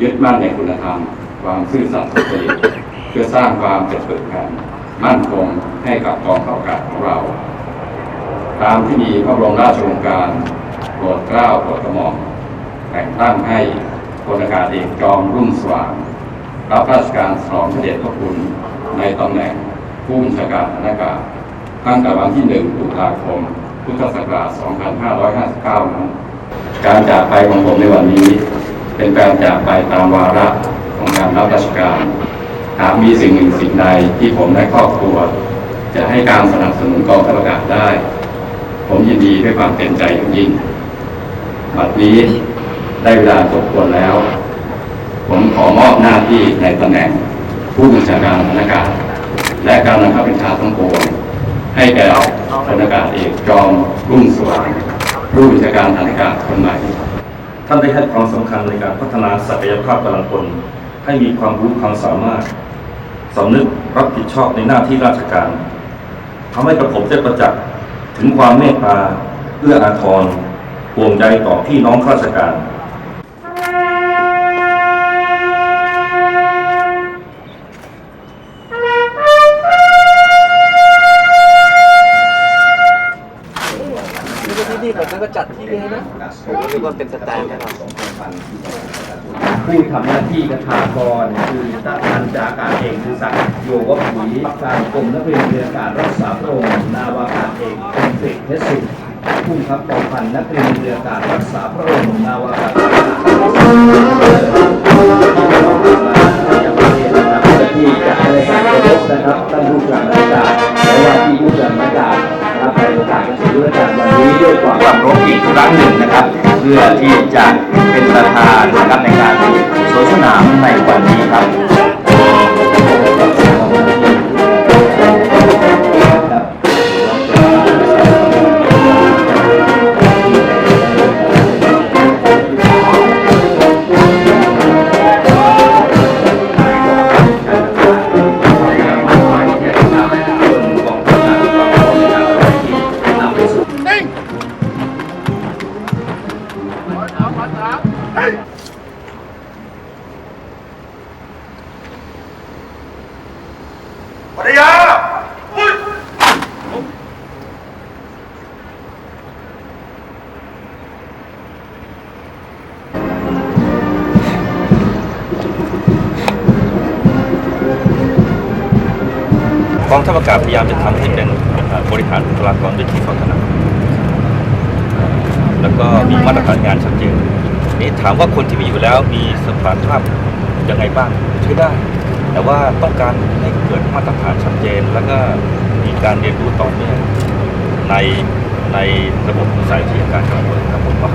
ยึดมั่นในคุณธรรม ความซื่อสัตย์สุจริตเพื่อสร้างความเป็นปึกแผ่นมั่นคงให้กับกองทัพอากาศของเรา ตามที่มีพระบรมราชโองการโปรดเกล้าโปรดกระหม่อมแต่งตั้งให้พลอากาศเอกจอมรุ่งสว่าง รับราชการสองพระเดชพระคุณในตำแหน่งผู้บัญชาการนอากาศตั้งแต่วันที่1ตุลาคม พุทธศักราช 2559 นั้น การจากไปของผมในวันนี้ เป็นการจากไปตามวาระของการรับราชการ หากมีสิ่งหนึ่งสิ่งใดที่ผมและครอบครัว จะให้การสนับสนุนกองทัพอากาศได้ ผมยินดีด้วยความเต็มใจอย่างยิ่งบัดนี้ได้เวลาสมควรแล้ว ผมขอมอบหน้าที่ในตำแหน่งผู้บัญชาการฐานอากาศ และการบังคับบัญชาทั้งปวงให้แก่พลอากาศเอกจอมรุ่งสว่างผู้บัญชาการฐานอากาศคนใหม่ ท่านได้ให้ความสำคัญในการพัฒนาศักยภาพกำลังพลให้มีความรู้ความสามารถสำนึกรับผิดชอบในหน้าที่ราชการทำให้กระผมได้ประจักษ์ถึงความเมตตาเอื้ออาทรห่วงใยต่อพี่น้องข้าราชการ ที่นี่ผมก็จัดที่นี่นะผมก็คิดว่าเป็นสแตนด์นะครับผู้ทำหน้าที่กระถากรคือทหารจากอากาศเอกคือศักดิ์โยวผุยการกรมนักเรียนเรืออากาศรักษาพระองค์นาวากาศเอกคมกฤษเพชรสุขผู้บังคับกองพันนักเรียนเรืออากาศรักษาพระองค์นาวากาศ ไปโอกาสการสื่อราชการวันนี้ด้วยความความรบอีกครั้งหนึ่งนะครับ เพื่อที่จะเป็นประธานนะครับในการสวนสนามในวันนี้ครับ ภรรยากองทัพอากาศพยายามจะทำให้เป็นบริหารบุคลากรเป็นที่ฟังถนัดแล้วก็มีมาตรฐานงานชัดเจน นี้ถามว่าคนที่มีอยู่แล้วมีสมรรถภาพยังไงบ้างใช้ได้ แต่ว่าต้องการให้เกิดมาตรฐานชัดเจน แล้วก็มีการเรียนรู้ต่อเนื่องในในระบบสายวิทยาการกำลังพลครับผมว่า